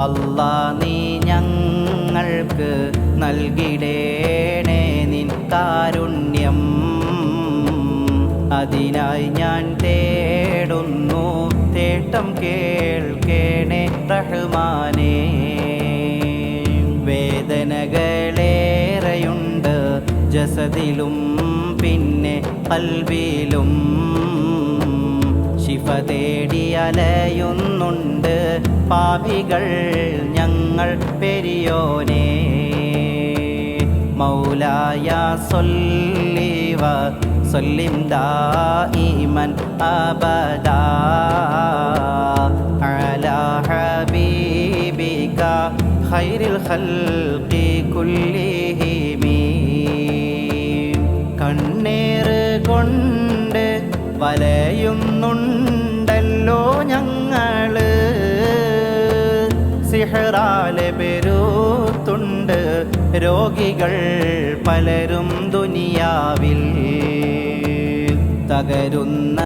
അല്ലാ നീ ഞങ്ങൾക്ക് നൽകിടേണേ നിൻ കാരുണ്യം. അതിനായി ഞാൻ തേടുന്നു തേട്ടം കേൾക്കേണേ റഹ്മാനേ. വേദനകളേറെയുണ്ട് ജസതിലും പിന്നെ കൽവിലും തേടി അലയുന്നുണ്ട്. പാപികൾ ഞങ്ങൾ പെരിയോനെ. മൗലായ സൊല്ലിവ സൊല്ലിം ദായിമൻ അബദാ. അല ഹബീബിക ഖൈറിൽ ഖൽഖി കുല്ലിഹിമീ കണ്ണീർ കൊണ്ട് വലയുന്നുണ്ടല്ലോ ഞങ്ങൾ. സിഹറാലെ പെരുത്തുണ്ട്. രോഗികൾ പലരും ദുനിയാവിൽ തകരുന്ന